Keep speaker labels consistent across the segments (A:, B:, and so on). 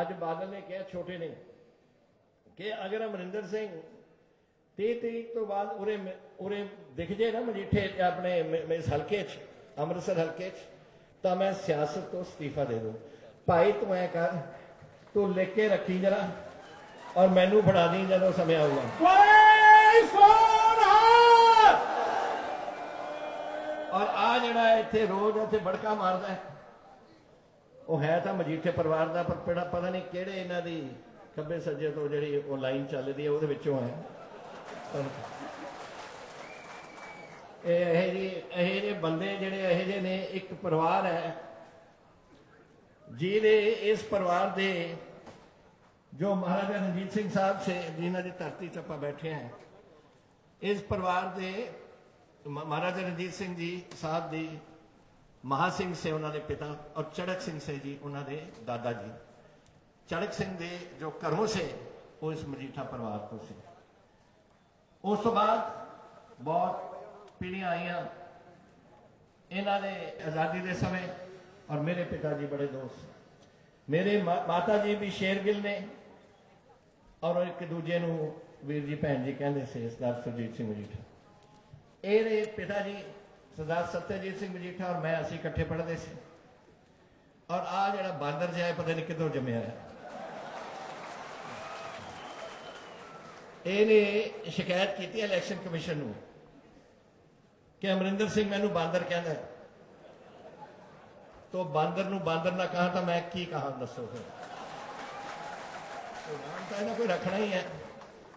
A: ਅੱਜ ਬਾਦਲ ਨੇ ਕਿਹਾ ਛੋਟੇ ਨੇ ਕਿ ਅਗਰ ਅਮਰਿੰਦਰ ਸਿੰਘ 30 ਤਰੀਕ ਤੋਂ ਬਾਅਦ ਉਰੇ ਉਰੇ ਦਿਖ ਜੇ ਨਾ ਮਜੀਠੇ ਆਪਣੇ ਇਸ ਹਲਕੇ 'ਚ ਅੰਮ੍ਰਿਤਸਰ ਹਲਕੇ 'ਚ ਤਾਂ ਮੈਂ ਸਿਆਸਤ ਤੋਂ ਅਸਤੀਫਾ ਦੇ ਦੂੰ। ਭਾਈ ਤੂੰ ਐ ਕਰ ਤੂੰ ਲਿਖ ਕੇ ਰੱਖੀ ਜਰਾ ਔਰ ਮੈਨੂੰ ਫੜਾ ਦੀ ਜਦੋਂ ਸਮੇਂ ਆਊਗਾ।
B: ਬੋਲੇ ਸੋਨਾ
A: ਔਰ ਆ ਜਿਹੜਾ ਇੱਥੇ ਰੋਜ਼ ਇੱਥੇ ਬੜਕਾ ਮਾਰਦਾ ਹੈ ਉਹ ਹੈ ਤਾਂ ਮਜੀਠੇ ਪਰਿਵਾਰ ਦਾ, ਪਰ ਪਤਾ ਪਤਾ ਨਹੀਂ ਕਿਹੜੇ ਇਹਨਾਂ ਦੀ ਖੱਬੇ ਸੱਜੇ ਤੋਂ ਜਿਹੜੀ ਉਹ ਲਾਈਨ ਚੱਲਦੀ ਹੈ, ਉਹਦੇ ਵਿੱਚੋਂ ਹੈ। ਇਹ ਇਹ ਜੀ ਇਹ ਜਿਹੇ ਬੰਦੇ ਜਿਹੜੇ ਇਹ ਜਿਹੇ ਨੇ, ਇੱਕ ਪਰਿਵਾਰ ਹੈ, ਜਿਹਦੇ ਇਸ ਪਰਿਵਾਰ ਦੇ ਜੋ ਮਹਾਰਾਜਾ ਰਣਜੀਤ ਸਿੰਘ ਸਾਹਿਬ ਸੇ, ਜਿਨ੍ਹਾਂ ਦੀ ਧਰਤੀ 'ਚ ਆਪਾਂ ਬੈਠੇ ਹਾਂ, ਇਸ ਪਰਿਵਾਰ ਦੇ ਮਹਾਰਾਜਾ ਰਣਜੀਤ ਸਿੰਘ ਜੀ ਸਾਹਿਬ ਦੀ ਮਹਾ ਸਿੰਘ ਸੇ ਉਹਨਾਂ ਦੇ ਪਿਤਾ ਔਰ ਚੜਕ ਸਿੰਘ ਸੇ ਜੀ ਉਹਨਾਂ ਦੇ ਦਾਦਾ ਜੀ। ਚੜਕ ਸਿੰਘ ਦੇ ਜੋ ਘਰੋਂ ਸੇ, ਉਹ ਇਸ ਮਜੀਠਾ ਪਰਿਵਾਰ ਤੋਂ ਸੀ। ਉਸ ਤੋਂ ਬਾਅਦ ਬਹੁਤ ਪੀੜ੍ਹੀਆਂ ਆਈਆਂ। ਇਹਨਾਂ ਦੇ ਆਜ਼ਾਦੀ ਦੇ ਸਮੇਂ ਔਰ ਮੇਰੇ ਪਿਤਾ ਜੀ ਬੜੇ ਦੋਸਤ। ਮੇਰੇ ਮਾ- ਮਾਤਾ ਜੀ ਵੀ ਸ਼ੇਰਗਿਲ ਨੇ ਔਰ ਇੱਕ ਦੂਜੇ ਨੂੰ ਵੀਰ ਜੀ, ਭੈਣ ਜੀ ਕਹਿੰਦੇ ਸੀ, ਸਰਦਾਰ ਸੁਰਜੀਤ ਸਿੰਘ ਮਜੀਠਾ। ਇਹਦੇ ਪਿਤਾ ਜੀ ਸਰਦਾਰ ਸਤਿਆਜੀਤ ਸਿੰਘ ਮਜੀਠਾ ਔਰ ਮੈਂ ਅਸੀਂ ਇਕੱਠੇ ਪੜ੍ਹਦੇ ਸੀ। ਔਰ ਆ ਜਿਹੜਾ ਬਾਂਦਰ ਜਿਹਾ ਪਤਾ ਨਹੀਂ ਕਿੱਧਰੋਂ ਜੰਮਿਆ ਹੈ। ਇਹਨੇ ਸ਼ਿਕਾਇਤ ਕੀਤੀ ਇਲੈਕਸ਼ਨ ਕਮਿਸ਼ਨ ਨੂੰ ਕਿ ਅਮਰਿੰਦਰ ਸਿੰਘ ਮੈਨੂੰ ਬਾਂਦਰ ਕਹਿੰਦਾ ਹੈ। ਤੋ ਬਾਂਦਰ ਨੂੰ ਬਾਂਦਰ ਨਾ ਕਹਾ ਤਾਂ ਮੈਂ ਕੀ ਕਹਾਂ, ਦੱਸੋ ਫਿਰ। ਨਾਮ ਤਾਂ ਇਹਨਾਂ ਕੋਈ ਰੱਖਣਾ ਹੀ ਹੈ।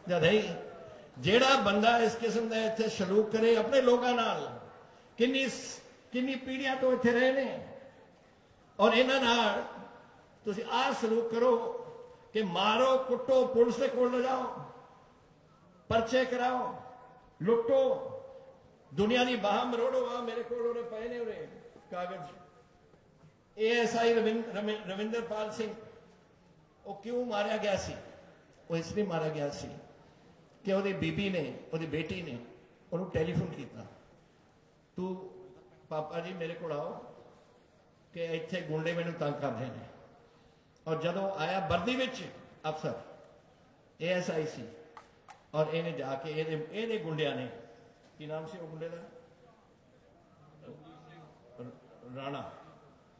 A: ਜਦ ਹੈ ਜਿਹੜਾ ਬੰਦਾ ਇਸ ਕਿਸਮ ਦਾ ਇੱਥੇ ਸਲੂਕ ਕਰੇ ਆਪਣੇ ਲੋਕਾਂ ਨਾਲ ਕਿੰਨੀ ਕਿੰਨੀ ਪੀੜ੍ਹੀਆਂ ਤੋਂ ਇੱਥੇ ਰਹੇ ਨੇ? ਔਰ ਇਹਨਾਂ ਨਾਲ ਤੁਸੀਂ ਆਹ ਸਲੂਕ ਕਰੋ ਕਿ ਮਾਰੋ, ਕੁੱਟੋ, ਪੁਲਿਸ ਦੇ ਕੋਲ ਲਿਜਾਓ, ਪਰਚੇ ਕਰਾਓ, ਲੁੱਟੋ। ਦੁਨੀਆ ਦੀ ਬਾਹ ਮਰੋੜੋ ਆ ਮੇਰੇ ਕੋਲ ਉਹਨੇ ਪਏ ਨੇ ਉਹਨੇ ਕਾਗਜ਼। ਏਐਸਆਈ ਰਵਿੰਦਰਪਾਲ ਸਿੰਘ, ਉਹ ਕਿਉਂ ਮਾਰਿਆ ਗਿਆ ਸੀ? ਉਹ ਇਸ ਲਈ ਮਾਰਿਆ ਗਿਆ ਸੀ ਕਿ ਉਹਦੀ ਬੀਬੀ ਨੇ, ਉਹਦੀ ਬੇਟੀ ਨੇ ਉਹਨੂੰ ਟੈਲੀਫੋਨ ਕੀਤਾ। ਤੂੰ ਪਾਪਾ ਜੀ ਮੇਰੇ ਕੋਲ ਆਓ ਕਿ ਇੱਥੇ ਗੁੰਡੇ ਮੈਨੂੰ ਤੰਗ ਕਰਦੇ ਨੇ। ਔਰ ਜਦੋਂ ਆਇਆ ਵਰਦੀ ਵਿੱਚ ਅਫਸਰ ਏਐਸਆਈ ਸੀ ਔਰ ਇਹਨੇ ਜਾ ਕੇ ਇਹਦੇ ਇਹਦੇ ਗੁੰਡਿਆਂ ਨੇ, ਕੀ ਨਾਮ ਸੀ ਉਹ ਗੁੰਡੇ ਦਾ? ਰਾਣਾ।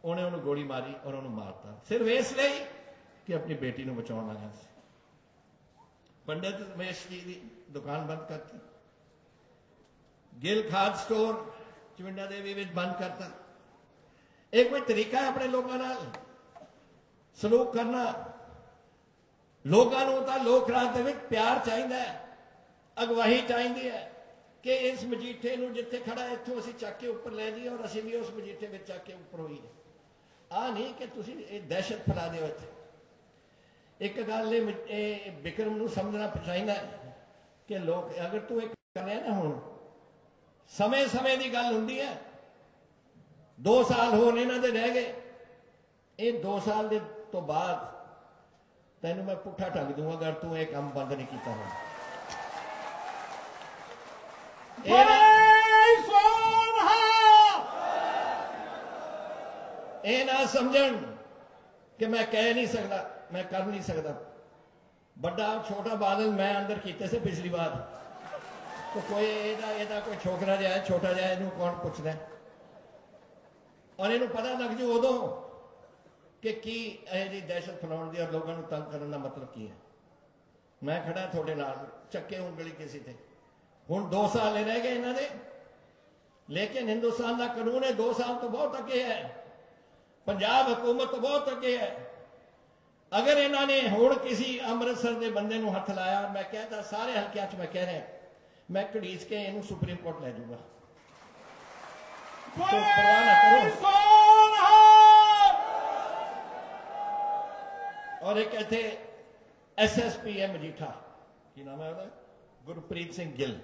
A: ਉਹਨੇ ਉਹਨੂੰ ਗੋਲੀ ਮਾਰੀ ਔਰ ਉਹਨੂੰ ਮਾਰਤਾ। ਸਿਰਫ ਇਸ ਲਈ ਕਿ ਆਪਣੀ ਬੇਟੀ ਨੂੰ ਬਚਾਉਣ ਆਇਆ ਸੀ। ਪੰਡਿਤ ਰਮੇਸ਼ ਜੀ ਦੀ ਦੁਕਾਨ ਬੰਦ ਕਰਤੀ। ਗਿਲ ਖਾਦ ਸਟੋਰ ਚਵਿੰਡਾ ਦੇਵੀ ਵਿੱਚ ਬੰਦ ਕਰਤਾ। ਇਹ ਕੋਈ ਤਰੀਕਾ ਹੈ ਆਪਣੇ ਲੋਕਾਂ ਨਾਲ। ਸਲੂਕ ਕਰਨਾ। ਲੋਕਾਂ ਨੂੰ ਤਾਂ ਲੋਕ ਰਾਜ ਦੇ ਵਿੱਚ ਪਿਆਰ ਚਾਹੀਦਾ ਹੈ। ਅਗਵਾਈ ਚਾਹੀਦੀ ਹੈ ਕਿ ਇਸ ਮਜੀਠੇ ਨੂੰ ਜਿੱਥੇ ਖੜਾ ਹੈ, ਇੱਥੋਂ ਅਸੀਂ ਚੱਕ ਕੇ ਉੱਪਰ ਲੈ ਜਾਈਏ ਔਰ ਅਸੀਂ ਵੀ ਉਸ ਮਜੀਠੇ ਵਿੱਚ ਚੱਕ ਕੇ ਉੱਪਰ ਹੋਈਏ। ਆ ਨਹੀਂ ਕਿ ਤੁਸੀਂ ਇਹ ਦਹਿਸ਼ਤ ਫੈਲਾ ਦਿਓ ਇੱਥੇ। ਇੱਕ ਗੱਲ ਇਹ ਮ- ਇਹ ਵਿਕਰਮ ਨੂੰ ਸਮਝਣਾ ਚਾਹੀਦਾ ਹੈ ਕਿ ਲੋਕ ਅਗਰ ਤੂੰ ਇੱਕ ਕਰ ਰਿਹਾ ਨਾ ਹੁਣ ਸਮੇਂ ਸਮੇਂ ਦੀ ਗੱਲ ਹੁੰਦੀ ਹੈ। 2 ਸਾਲ ਹੋਰ ਇਹਨਾਂ ਦੇ ਰਹਿ ਗਏ। ਇਹ 2 ਸਾਲ ਦੇ ਤੋਂ ਬਾਅਦ ਤੈਨੂੰ ਮੈਂ ਪੁੱਠਾ ਠੱਗ ਦੂੰਗਾ ਅਗਰ ਤੂੰ ਇਹ ਕੰਮ ਬੰਦ ਨਹੀਂ ਕੀਤਾ
B: ਸੋਨਾ
A: ਇਹ ਨਾ ਸਮਝਣ ਕਿ ਮੈਂ ਕਹਿ ਨਹੀਂ ਸਕਦਾ ਮੈਂ ਕਰ ਨਹੀਂ ਸਕਦਾ। ਵੱਡਾ ਛੋਟਾ ਬਾਦਲ ਮੈਂ ਅੰਦਰ ਕੀਤੇ ਸੀ ਪਿਛਲੀ ਵਾਰ। ਤਾਂ ਕੋਈ ਇਹਦਾ ਇਹਦਾ ਕੋਈ ਛੋਕਰਾ ਜਿਹਾ ਹੈ, ਛੋਟਾ ਜਿਹਾ ਇਹਨੂੰ ਕੌਣ ਪੁੱਛਦਾ? ਹੈ? ਔਰ ਇਹਨੂੰ ਪਤਾ ਲੱਗ ਜੂ ਉਦੋਂ ਕਿ ਕੀ ਇਹ ਦਹਿਸ਼ਤ ਫੈਲਾਉਣ ਦੀ ਔਰ ਲੋਕਾਂ ਨੂੰ ਤੰਗ ਕਰਨ ਦਾ ਮਤਲਬ ਕੀ ਹੈ। ਮੈਂ ਖੜਾ ਤੁਹਾਡੇ ਨਾਲ ਚੱਕੇ ਉਂਗਲੀ ਕਿਸੇ ਤੇ। ਹੁਣ 2 ਸਾਲ ਰਹਿ ਗਏ ਇਹਨਾਂ ਦੇ। ਲੇਕਿਨ ਹਿੰਦੁਸਤਾਨ ਦਾ ਕਾਨੂੰਨ ਹੈ 2 ਸਾਲ ਤੋਂ ਬਹੁਤ ਅੱਗੇ ਹੈ। ਪੰਜਾਬ ਹਕੂਮਤ ਤੋਂ ਬਹੁਤ ਅੱਗੇ ਹੈ। ਅਗਰ ਇਹਨਾਂ ਨੇ ਹੁਣ ਕਿਸੇ ਅੰਮ੍ਰਿਤਸਰ ਦੇ ਬੰਦੇ ਨੂੰ ਹੱਥ ਲਾਇਆ ਮੈਂ ਕਹਿੰਦਾ ਸਾਰੇ ਹਲਕਿਆਂ 'ਚ ਮੈਂ ਕਹਿ ਰਿਹਾ ਮੈਂ ਘੜੀਸ ਕੇ ਇਹਨੂੰ ਸੁਪਰੀਮ ਕੋਰਟ ਲੈ ਜਾਊਗਾ। ਪਰਵਾਹ ਨਾ ਕਰੋ। ਔਰ ਇੱਕ ਇੱਥੇ ਐਸਐਸਪੀ ਹੈ ਮਜੀਠਾ। ਕੀ ਨਾਮ ਹੈ ਉਹਦਾ? ਗੁਰਪ੍ਰੀਤ ਸਿੰਘ ਗਿੱਲ।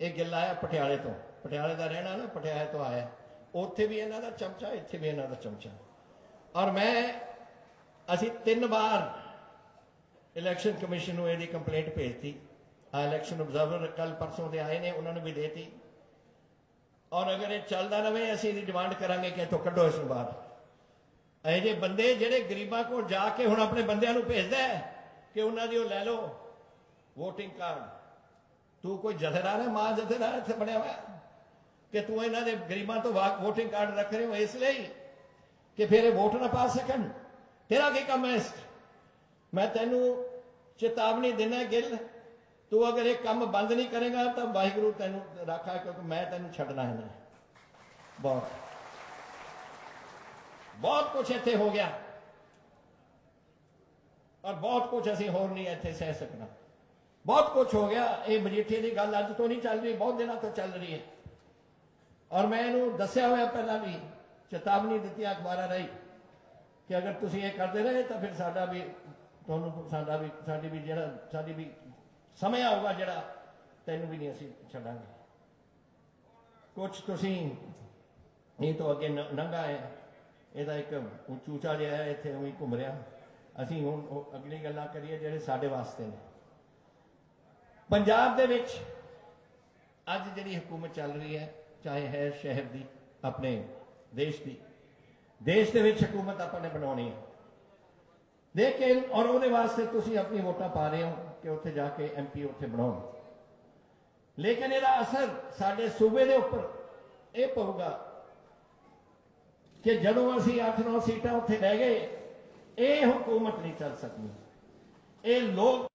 A: ਇਹ ਗਿੱਲ ਆਇਆ ਪਟਿਆਲੇ ਤੋਂ। ਪਟਿਆਲੇ ਦਾ ਰਹਿਣਾ ਨਾ ਪਟਿਆਲੇ ਤੋਂ ਆਇਆ। ਉੱਥੇ ਵੀ ਇਹਨਾਂ ਦਾ ਚਮਚਾ ਇੱਥੇ ਵੀ ਇਹਨਾਂ ਦਾ ਚਮਚਾ। ਔਰ ਮੈਂ ਅਸੀਂ ਤਿੰਨ ਵਾਰ ਇਲੈਕਸ਼ਨ ਕਮਿਸ਼ਨ ਨੂੰ ਇਹਦੀ ਕੰਪਲੇਂਟ ਭੇਜਤੀ। ਇਲੈਕਸ਼ਨ ਅਬਜ਼ਰਵਰ ਕੱਲ ਪਰਸੋਂ ਦੇ ਆਏ ਨੇ ਉਹਨਾਂ ਨੂੰ ਵੀ ਦੇਤੀ ਔਰ ਅਗਰ ਇਹ ਚੱਲਦਾ ਰਵੇ ਅਸੀਂ ਇਹਦੀ ਡਿਮਾਂਡ ਕਰਾਂਗੇ ਕਿ ਇੱਥੋਂ ਕੱਢੋ ਇਸ ਨੂੰ ਬਾਹਰ ਇਹ ਜੇ ਬੰਦੇ ਜਿਹੜੇ ਗਰੀਬਾਂ ਕੋਲ ਜਾ ਕੇ ਹੁਣ ਆਪਣੇ ਬੰਦਿਆਂ ਨੂੰ ਭੇਜਦਾ ਹੈ ਕਿ ਉਹਨਾਂ ਦੀ ਉਹ ਲੈ ਲਓ VOTING ਕਾਰਡ ਤੂੰ ਕੋਈ ਜਥੇਦਾਰ ਹੈ ਮਾਂ ਜਥੇਦਾਰ ਇੱਥੇ ਬਣਿਆ ਹੋਇਆ ਕਿ ਤੂੰ ਇਹਨਾਂ ਦੇ ਗਰੀਬਾਂ ਤੋਂ VOTING ਕਾਰਡ ਰੱਖ ਰਹੇ ਹੋ ਇਸ ਲਈ ਕਿ ਫਿਰ ਇਹ ਵੋਟ ਨਾ ਪਾ ਸਕਣ ਤੇਰਾ ਕੀ ਕੰਮ ਹੈ ਇਸ 'ਚ? ਮੈਂ ਤੈਨੂੰ ਚੇਤਾਵਨੀ ਦਿੰਦਾ ਗਿੱਲ ਤੂੰ ਅਗਰ ਇਹ ਕੰਮ ਬੰਦ ਨਹੀਂ ਕਰੇਗਾ ਤਾਂ ਵਾਹਿਗੁਰੂ ਤੈਨੂੰ ਰੱਖਾ ਕਿਉਂਕਿ ਮੈਂ ਤੈਨੂੰ ਛੱਡਣਾ ਹੈ ਨਹੀਂ। ਬਹੁਤ। ਬਹੁਤ ਕੁਝ ਇੱਥੇ ਹੋ ਗਿਆ। ਔਰ ਬਹੁਤ ਕੁਝ ਅਸੀਂ ਹੋਰ ਨਹੀਂ ਇੱਥੇ ਸਹਿ ਸਕਣਾ। ਬਹੁਤ ਕੁਝ ਹੋ ਗਿਆ। ਇਹ ਮਜੀਠੇ ਦੀ ਗੱਲ ਅੱਜ ਤੋਂ ਨਹੀਂ ਚੱਲ ਰਹੀ, ਬਹੁਤ ਦਿਨਾਂ ਤੋਂ ਚੱਲ ਰਹੀ ਹੈ। ਔਰ ਮੈਂ ਇਹਨੂੰ ਦੱਸਿਆ ਹੋਇਆ ਪਹਿਲਾਂ ਵੀ, ਚੇਤਾਵਨੀ ਦਿੱਤੀ, ਅਖਬਾਰਾਂ ਰਾਹੀਂ, ਕਿ ਅਗਰ ਤੁਸੀਂ ਇਹ ਕਰਦੇ ਰਹੇ ਤਾਂ ਫਿਰ ਸਾਡਾ ਵੀ, ਤੁਹਾਨੂੰ ਸਾਡਾ ਵੀ, ਸਾਡੀ ਵੀ ਜਿਹੜਾ, ਸਾਡੀ ਵੀ ਸਮੇਂ ਆਊਗਾ ਜਿਹੜਾ ਤੈਨੂੰ ਵੀ ਨਹੀਂ ਅਸੀਂ ਛੱਡਾਂਗੇ। ਕੁਝ ਤੁਸੀਂ ਇਹ ਤੋਂ ਅੱਗੇ ਨੰਗਾ ਹੈ ਇਹਦਾ ਇੱਕ ਉੱਚੂਚਾ ਜਿਹਾ ਹੈ, ਇੱਥੇ ਉਹੀ ਘੁੰਮ ਰਿਹਾ। ਅਸੀਂ ਹੁਣ ਉਹ ਅਗਲੀ ਗੱਲਾਂ ਕਰੀਏ ਜਿਹੜੇ ਸਾਡੇ ਵਾਸਤੇ ਨੇ। ਪੰਜਾਬ ਦੇ ਵਿੱਚ ਅੱਜ ਜਿਹੜੀ ਹਕੂਮਤ ਚੱਲ ਰਹੀ ਹੈ, ਚਾਹੇ ਹੈ ਸ਼ਹਿਰ ਦੀ, ਆਪਣੇ ਦੇਸ਼ ਦੀ, ਦੇਸ਼ ਦੇ ਵਿੱਚ ਹਕੂਮਤ ਆਪਾਂ ਨੇ ਬਣਾਉਣੀ ਹੈ। ਲੇਕਿਨ ਔਰ ਉਹਦੇ ਵਾਸਤੇ ਤੁਸੀਂ ਆਪਣੀ ਵੋਟਾਂ ਪਾ ਰਹੇ ਹੋ। ਕਿ ਉੱਥੇ ਜਾ ਕੇ ਐਮਪੀ ਉੱਥੇ ਬਣਾਉਣ। ਲੇਕਿਨ ਇਹਦਾ ਅਸਰ ਸਾਡੇ ਸੂਬੇ ਦੇ ਉੱਪਰ ਇਹ ਪਊਗਾ ਕਿ ਜਦੋਂ ਅਸੀਂ 8-9 ਸੀਟਾਂ ਉੱਥੇ ਲੈ ਗਏ, ਇਹ ਹਕੂਮਤ ਨਹੀਂ ਚੱਲ ਸਕਦੀ। ਇਹ ਲੋਕ